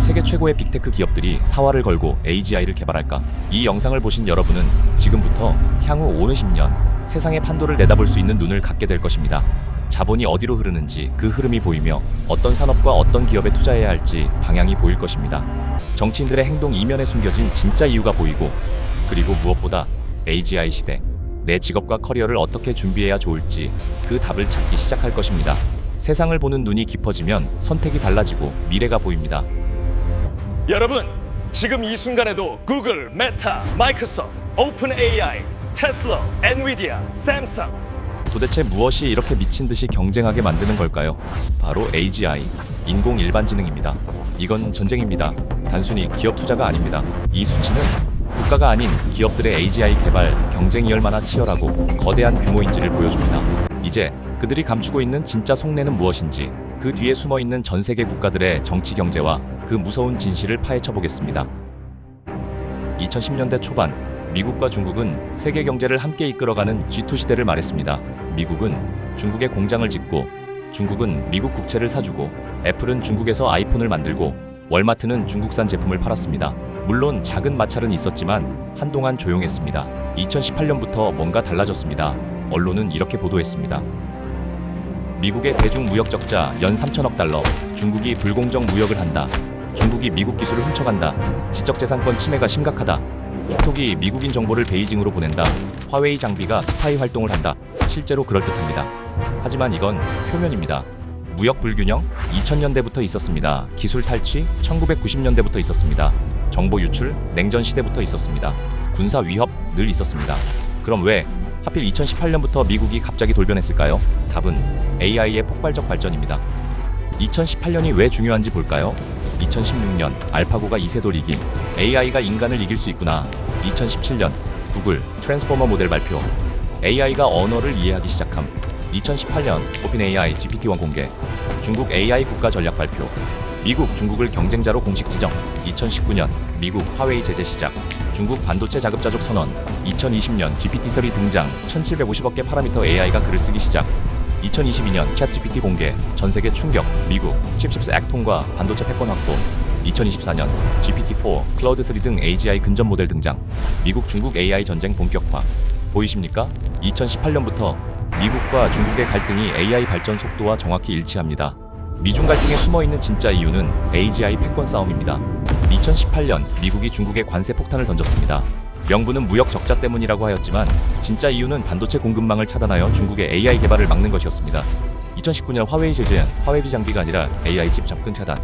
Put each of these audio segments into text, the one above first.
왜 세계 최고의 빅테크 기업들이 사활을 걸고 AGI를 개발할까? 이 영상을 보신 여러분은 지금부터 향후 오는 10년 세상의 판도를 내다볼 수 있는 눈을 갖게 될 것입니다. 자본이 어디로 흐르는지 그 흐름이 보이며 어떤 산업과 어떤 기업에 투자해야 할지 방향이 보일 것입니다. 정치인들의 행동 이면에 숨겨진 진짜 이유가 보이고 그리고 무엇보다 AGI 시대 내 직업과 커리어를 어떻게 준비해야 좋을지 그 답을 찾기 시작할 것입니다. 세상을 보는 눈이 깊어지면 선택이 달라지고 미래가 보입니다. 여러분, 지금 이 순간에도 구글, 메타, 마이크로소프트, 오픈 AI, 테슬라, 엔비디아, 샘상 도대체 무엇이 이렇게 미친 듯이 경쟁하게 만드는 걸까요? 바로 AGI, 인공 일반지능입니다. 이건 전쟁입니다. 단순히 기업 투자가 아닙니다. 이 수치는 국가가 아닌 기업들의 AGI 개발 경쟁이 얼마나 치열하고 거대한 규모인지를 보여줍니다. 이제 그들이 감추고 있는 진짜 속내는 무엇인지 그 뒤에 숨어 있는 전 세계 국가들의 정치 경제와 그 무서운 진실을 파헤쳐 보겠습니다. 2010년대 초반 미국과 중국은 세계 경제를 함께 이끌어가는 G2 시대를 말했습니다. 미국은 중국에 공장을 짓고 중국은 미국 국채를 사주고 애플은 중국에서 아이폰을 만들고 월마트는 중국산 제품을 팔았습니다. 물론 작은 마찰은 있었지만 한동안 조용했습니다. 2018년부터 뭔가 달라졌습니다. 언론은 이렇게 보도했습니다. 미국의 대중 무역 적자 연 3천억 달러, 중국이 불공정 무역을 한다. 중국이 미국 기술을 훔쳐간다. 지적재산권 침해가 심각하다. 틱톡이 미국인 정보를 베이징으로 보낸다. 화웨이 장비가 스파이 활동을 한다. 실제로 그럴듯합니다. 하지만 이건 표면입니다. 무역 불균형 2000년대부터 있었습니다. 기술 탈취 1990년대부터 있었습니다. 정보 유출 냉전 시대부터 있었습니다. 군사 위협 늘 있었습니다. 그럼 왜 하필 2018년부터 미국이 갑자기 돌변했을까요? 답은 AI의 폭발적 발전입니다. 2018년이 왜 중요한지 볼까요? 2016년 알파고가 이세돌 이긴 AI가 인간을 이길 수 있구나. 2017년 구글 트랜스포머 모델 발표. AI가 언어를 이해하기 시작함. 2018년 오픈 AI GPT-1 공개. 중국 AI 국가 전략 발표. 미국 중국을 경쟁자로 공식 지정. 2019년 미국 화웨이 제재 시작. 중국 반도체 자급자족 선언. 2020년 GPT-3 등장. 1750억 개 파라미터 AI가 글을 쓰기 시작. 2022년 챗GPT 공개, 전 세계 충격, 미국, 칩십스 액 통과, 반도체 패권 확보. 2024년 GPT-4, 클라우드3 등 AGI 근접 모델 등장. 미국 중국 AI 전쟁 본격화. 보이십니까? 2018년부터 미국과 중국의 갈등이 AI 발전 속도와 정확히 일치합니다. 미중 갈등에 숨어 있는 진짜 이유는 AGI 패권 싸움입니다. 2018년 미국이 중국에 관세 폭탄을 던졌습니다. 명분은 무역 적자 때문이라고 하였지만 진짜 이유는 반도체 공급망을 차단하여 중국의 AI 개발을 막는 것이었습니다. 2019년 화웨이 제재는 화웨이 장비가 아니라 AI 칩 접근 차단.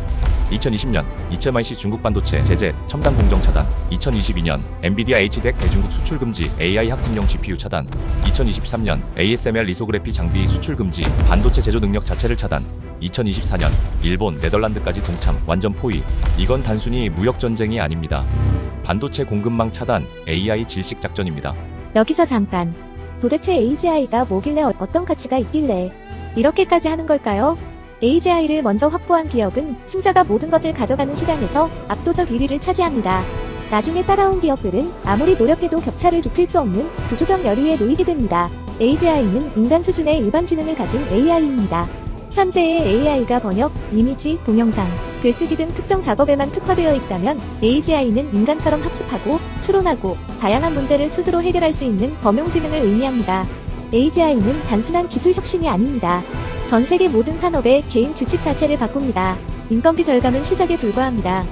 2020년 이츠마이시 중국 반도체 제재 첨단 공정 차단. 2022년 엔비디아 HDEC 대중국 수출 금지 AI 학습용 GPU 차단. 2023년 ASML 리소그래피 장비 수출 금지 반도체 제조 능력 자체를 차단. 2024년 일본 네덜란드까지 동참 완전 포위. 이건 단순히 무역 전쟁이 아닙니다. 반도체 공급망 차단 AI 질식 작전입니다. 여기서 잠깐. 도대체 AGI가 뭐길래 어- 어떤 가치가 있길래 이렇게까지 하는 걸까요? AGI를 먼저 확보한 기업은 승자가 모든 것을 가져가는 시장에서 압도적 1위를 차지합니다. 나중에 따라온 기업들은 아무리 노력해도 격차를 좁힐 수 없는 구조적 열의에 놓이게 됩니다. AGI는 인간 수준의 일반 지능을 가진 AI입니다. 현재의 AI가 번역, 이미지, 동영상, 글쓰기 등 특정 작업에만 특화되어 있다면 AGI는 인간처럼 학습하고 추론하고 다양한 문제를 스스로 해결할 수 있는 범용 지능을 의미합니다. AGI는 단순한 기술 혁신이 아닙니다. 전 세계 모든 산업의 개인 규칙 자체를 바꿉니다. 인건비 절감은 시작에 불과합니다.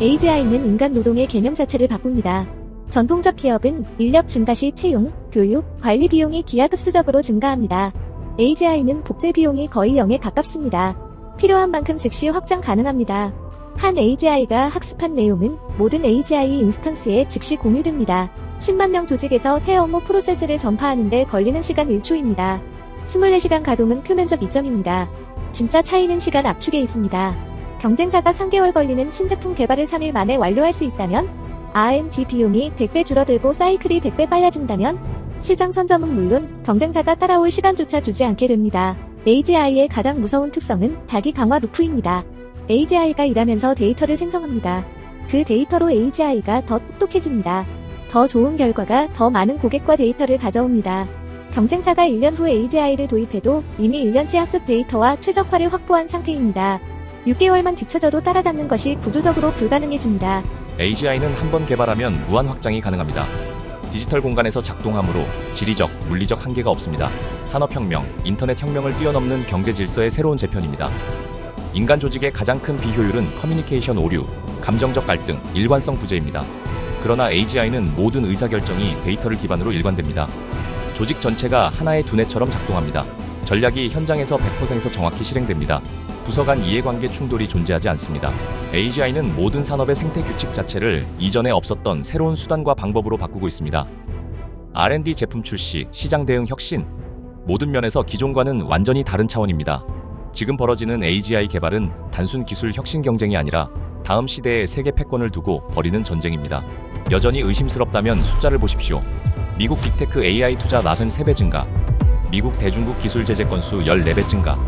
AGI는 인간 노동의 개념 자체를 바꿉니다. 전통적 기업은 인력 증가 시 채용, 교육, 관리 비용이 기하급수적으로 증가합니다. AGI는 복제 비용이 거의 0에 가깝습니다. 필요한 만큼 즉시 확장 가능합니다. 한 AGI가 학습한 내용은 모든 AGI 인스턴스에 즉시 공유됩니다. 10만 명 조직에서 새 업무 프로세스를 전파하는데 걸리는 시간 1초입니다. 24시간 가동은 표면적 이점입니다. 진짜 차이는 시간 압축에 있습니다. 경쟁사가 3개월 걸리는 신제품 개발을 3일 만에 완료할 수 있다면 R&D 비용이 100배 줄어들고 사이클이 100배 빨라진다면 시장 선점은 물론 경쟁사가 따라올 시간조차 주지 않게 됩니다. AGI의 가장 무서운 특성은 자기 강화 루프입니다. AGI가 일하면서 데이터를 생성합니다. 그 데이터로 AGI가 더 똑똑해집니다. 더 좋은 결과가 더 많은 고객과 데이터를 가져옵니다. 경쟁사가 1년 후 AGI를 도입해도 이미 1년치 학습 데이터와 최적화를 확보한 상태입니다. 6개월만 뒤쳐져도 따라잡는 것이 구조적으로 불가능해집니다. AGI는 한 번 개발하면 무한 확장이 가능합니다. 디지털 공간에서 작동하므로 지리적, 물리적 한계가 없습니다. 산업혁명, 인터넷혁명을 뛰어넘는 경제 질서의 새로운 재편입니다. 인간 조직의 가장 큰 비효율은 커뮤니케이션 오류, 감정적 갈등, 일관성 부재입니다. 그러나 AGI는 모든 의사결정이 데이터를 기반으로 일관됩니다. 조직 전체가 하나의 두뇌처럼 작동합니다. 전략이 현장에서 100%에서 정확히 실행됩니다. 부서 간 이해관계 충돌이 존재하지 않습니다. AGI는 모든 산업의 생태 규칙 자체를 이전에 없었던 새로운 수단과 방법으로 바꾸고 있습니다. R&D 제품 출시, 시장 대응 혁신, 모든 면에서 기존과는 완전히 다른 차원입니다. 지금 벌어지는 AGI 개발은 단순 기술 혁신 경쟁이 아니라 다음 시대의 세계 패권을 두고 벌이는 전쟁입니다. 여전히 의심스럽다면 숫자를 보십시오. 미국 빅테크 AI 투자 나선 3배 증가, 미국 대중국 기술 제재 건수 14배 증가,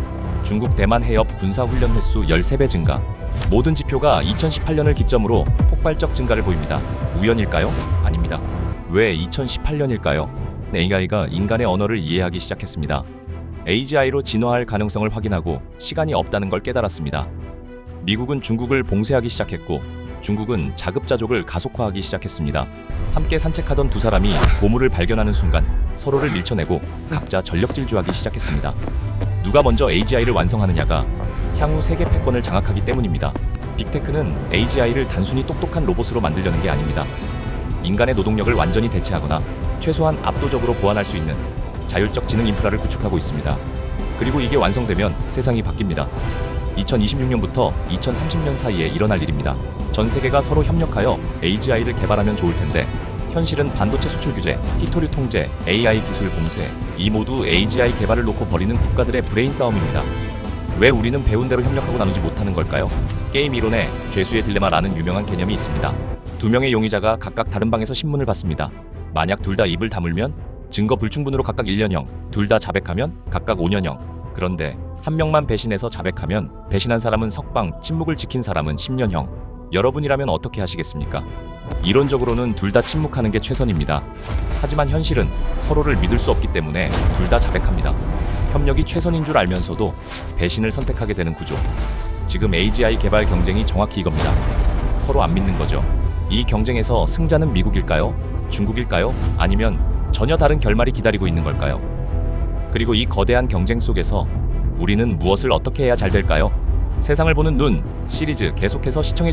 중국 대만 해협 군사 훈련 횟수 13배 증가. 모든 지표가 2018년을 기점으로 폭발적 증가를 보입니다. 우연일까요? 아닙니다. 왜 2018년일까요? AI가 인간의 언어를 이해하기 시작했습니다. AGI로 진화할 가능성을 확인하고 시간이 없다는 걸 깨달았습니다. 미국은 중국을 봉쇄하기 시작했고 중국은 자급자족을 가속화하기 시작했습니다. 함께 산책하던 두 사람이 보물을 발견하는 순간 서로를 밀쳐내고 각자 전력 질주하기 시작했습니다. 누가 먼저 AGI를 완성하느냐가 향후 세계 패권을 장악하기 때문입니다. 빅테크는 AGI를 단순히 똑똑한 로봇으로 만들려는 게 아닙니다. 인간의 노동력을 완전히 대체하거나 최소한 압도적으로 보완할 수 있는 자율적 지능 인프라를 구축하고 있습니다. 그리고 이게 완성되면 세상이 바뀝니다. 2026년부터 2030년 사이에 일어날 일입니다. 전 세계가 서로 협력하여 AGI를 개발하면 좋을 텐데 현실은 반도체 수출 규제, 히토류 통제, AI 기술 봉쇄 이 모두 AGI 개발을 놓고 벌이는 국가들의 브레인 싸움입니다. 왜 우리는 배운 대로 협력하고 나누지 못하는 걸까요? 게임 이론에 죄수의 딜레마라는 유명한 개념이 있습니다. 두 명의 용의자가 각각 다른 방에서 신문을 봤습니다. 만약 둘 다 입을 다물면 증거 불충분으로 각각 1년형, 둘 다 자백하면 각각 5년형. 그런데 한 명만 배신해서 자백하면 배신한 사람은 석방, 침묵을 지킨 사람은 10년형. 여러분이라면 어떻게 하시겠습니까? 이론적으로는 둘 다 침묵하는 게 최선입니다. 하지만 현실은 서로를 믿을 수 없기 때문에 둘 다 자백합니다. 협력이 최선인 줄 알면서도 배신을 선택하게 되는 구조. 지금 AGI 개발 경쟁이 정확히 이겁니다. 서로 안 믿는 거죠. 이 경쟁에서 승자는 미국일까요? 중국일까요? 아니면 전혀 다른 결말이 기다리고 있는 걸까요? 그리고 이 거대한 경쟁 속에서 우리는 무엇을 어떻게 해야 잘 될까요? 세상을 보는 눈 시리즈 계속해서 시청해